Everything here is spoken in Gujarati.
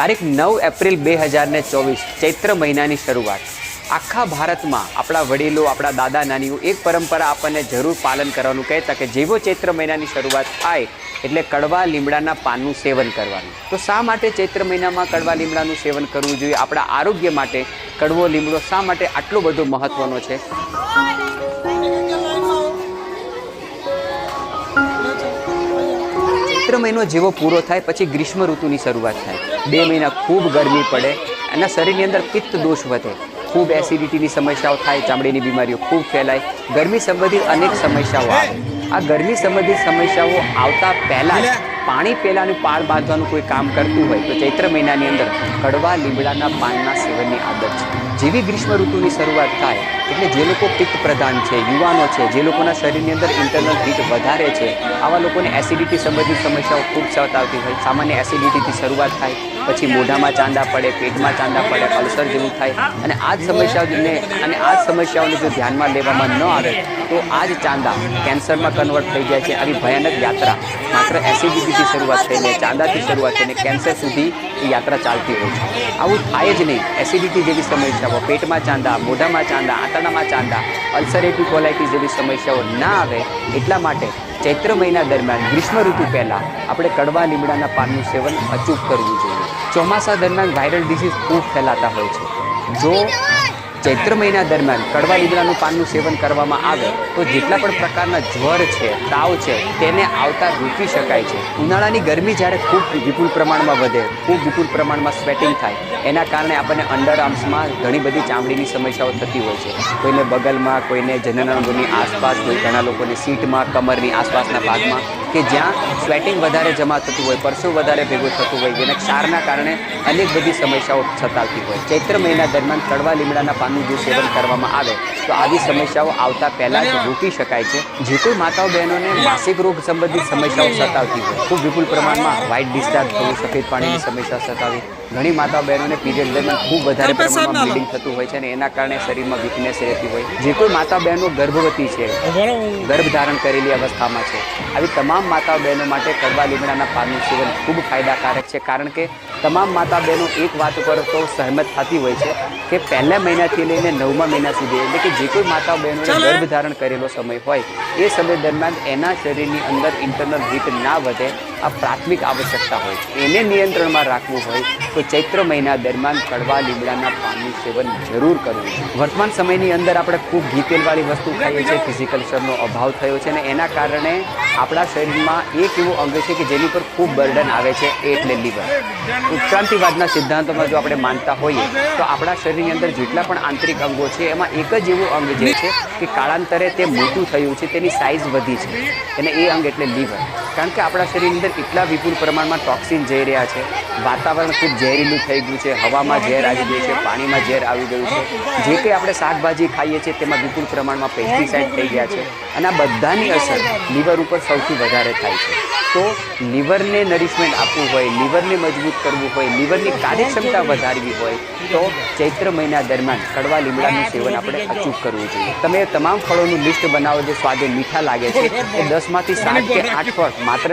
તારીખ નવ એપ્રિલ બે હજાર ને ચોવીસ, ચૈત્ર મહિનાની શરૂઆત. આખા ભારતમાં આપણા વડીલો, આપણા દાદા, નાનીઓ એક પરંપરા આપણને જરૂર પાલન કરવાનું કહેતા કે જેવો ચૈત્ર મહિનાની શરૂઆત થાય એટલે કડવા લીમડાના પાનનું સેવન કરવાનું. તો શા માટે ચૈત્ર મહિનામાં કડવા લીમડાનું સેવન કરવું જોઈએ? આપણા આરોગ્ય માટે કડવો લીમડો શા માટે આટલો બધો મહત્ત્વનો છે? ચૈત્ર મહિનો જેવો પૂરો થાય, પછી ગ્રીષ્મ ઋતુની શરૂઆત થાય. બે મહિના ખૂબ ગરમી પડે, એના શરીરની અંદર પિત્ત દોષ વધે. ખૂબ એસિડિટીની સમસ્યાઓ થાય, ચામડીની બીમારીઓ ખૂબ ફેલાય, ગરમી સંબંધિત અનેક સમસ્યાઓ આવે. આ ગરમી સંબંધિત સમસ્યાઓ આવતા પહેલાં જ પાણી પહેલાંનું પાળ બાંધવાનું કોઈ કામ કરતું હોય તો ચૈત્ર મહિનાની અંદર કડવા લીમડાના પાનના સેવનની આદત છે. જેવી ગ્રીષ્મ ઋતુની શરૂઆત થાય એટલે જે લોકો પિત્ત પ્રધાન છે, યુવાનો છે, જે લોકોના શરીરની અંદર ઇન્ટરનલ હીટ વધારે છે, આવા લોકોને એસિડિટી સંબંધિત સમસ્યાઓ ખૂબ સતાવતી હોય. સામાન્ય એસિડિટીથી શરૂઆત થાય, પછી મોઢામાં ચાંદા પડે, પેટમાં ચાંદા પડે, અલ્સર જેવું થાય અને આ જ સમસ્યાઓને અને આ જ સમસ્યાઓને જો ધ્યાનમાં લેવામાં ન આવે તો આ જ ચાંદા કેન્સરમાં કન્વર્ટ થઈ જાય છે. આવી ભયાનક યાત્રા. માત્ર એસિડિટીથી શરૂઆત થઈને, ચાંદાથી શરૂઆત થઈને કેન્સર સુધી યાત્રા ચાલતી હોય છે. આવું થાય જ નહીં. એસિડિટી જેવી સમસ્યાઓ, પેટમાં ચાંદા, મોઢામાં ચાંદા, આંતરડામાં ચાંદા અલ્સરેટિવ કોલાયટી જેવી સમસ્યાઓ ના આવે એટલા માટે ચૈત્ર મહિના દરમિયાન ગ્રીષ્મ ઋતુ પહેલાં આપણે કડવા લીમડાના પાનનું સેવન અચૂક કરવું જોઈએ. ચોમાસા દરમિયાન વાયરલ ડિસીઝ ખૂબ ફેલાતા હોય છે. જો ચૈત્ર મહિના દરમિયાન કડવા લીમડાનું પાનનું સેવન કરવામાં આવે તો જેટલા પણ પ્રકારના જ્વર છે, તાવ છે, તેને આવતા રોકી શકાય છે. ઉનાળાની ગરમી જ્યારે ખૂબ વિપુલ પ્રમાણમાં વધે, ખૂબ વિપુલ પ્રમાણમાં સ્વેટિંગ થાય, એના કારણે આપણને અંડર આર્મ્સમાં ઘણી બધી ચામડીની સમસ્યાઓ થતી હોય છે. કોઈને બગલમાં, કોઈને જનનાંગોની આસપાસ, કોઈ ઘણા લોકોને સીટમાં, કમરની આસપાસના ભાગમાં કે જ્યાં સ્વેટિંગ વધારે જમા થતું હોય પરસું વધારે ભેગું થતું હોય, જેને ક્ષારના કારણે અનેક બધી સમસ્યાઓ સતાવતી હોય. ચૈત્ર મહિના દરમિયાન કડવા લીમડાના પાનનું જો સેવન કરવામાં આવે તો આવી સમસ્યાઓ આવતા પહેલાં જ રોકી શકાય છે. જે કોઈ માતાઓ બહેનોને માસિક રોગ સંબંધિત સમસ્યાઓ સતાવતી હોય ખૂબ વિપુલ પ્રમાણમાં વ્હાઇટ ડિસ્ચાર્જ થવું સફેદ પાણીની સમસ્યા સતાવી ઘણી માતા બહેનોને પીરિયડ દરમિયાન ખૂબ વધારે પ્રમાણમાં બ્લીડિંગ થતું હોય છે અને એના કારણે શરીરમાં વીકનેસ રહેતી હોય. જે કોઈ માતા બહેનો ગર્ભવતી છે ગર્ભ ધારણ કરેલી અવસ્થામાં છે. આવી તમામ માતા બહેનો માટે કડવા લીમડાના પાનનું સેવન ખૂબ ફાયદાકારક છે કારણ કે તમામ માતા બહેનો એક વાત ઉપર તો સહેમત થતી હોય છે કે પહેલા મહિનાથી લઈને નવમા મહિના સુધી એટલે કે જે કોઈ માતા બહેનોએ ગર્ભ ધારણ કરેલો સમય હોય એ સમય દરમિયાન એના શરીરની અંદર ઇન્ટરનલ હીટ ના વધે આ પ્રાથમિક આવશ્યકતા હોય છે. એને નિયંત્રણમાં રાખવું હોય તો ચૈત્ર મહિના દરમિયાન કડવા લીમડાના પાનનું સેવન જરૂર કરવું વર્તમાન સમયની અંદર આપણે ખૂબ ઘી વસ્તુ ખાઈએ છીએ. ફિઝિકલ શ્રમનો અભાવ થયો છે અને એના કારણે આપણા શરીરમાં એક એવું અંગ છે કે જેની પર ખૂબ બર્ડન આવે છે એટલે લીવર. ઉત્ક્રાંતિવાદના સિદ્ધાંતોમાં જો આપણે માનતા હોઈએ તો આપણા શરીરની અંદર જેટલા પણ આંતરિક અંગો છે, એમાં એક જ એવું અંગ જે છે કે કાળાંતરે તે મોટું થયું છે, તેની સાઇઝ વધી છે. અને એ અંગ એટલે લીવર. કારણ કે આપણા શરીરની અંદર એટલા વિપુલ પ્રમાણમાં ટોક્સિન જઈ રહ્યા છે? વાતાવરણ ખૂબ ઝેરીલું થઈ ગયું છે, હવામાં ઝેર આવી ગયું છે, પાણીમાં ઝેર આવી ગયું છે. જે કંઈ આપણે શાકભાજી ખાઈએ છીએ, તેમાં વિપુલ પ્રમાણમાં પેસ્ટિસાઇડ થઈ ગયા છે અને આ બધાની અસર લીવર ઉપર સૌથી વધારે થાય છે. તો લીવરને નરિશમેન્ટ આપવું હોય, લીવરને મજબૂત કરવું હોય, લીવરની કાર્યક્ષમતા વધારવી હોય, તો ચૈત્ર મહિના દરમિયાન કડવા લીમડાનું સેવન આપણે અચૂક કરવું જોઈએ. તમે તમામ ફળોનું લિસ્ટ બનાવો જે સ્વાદે મીઠા લાગે છે, એ દસમાંથી સાત કે આઠ ફળ માત્ર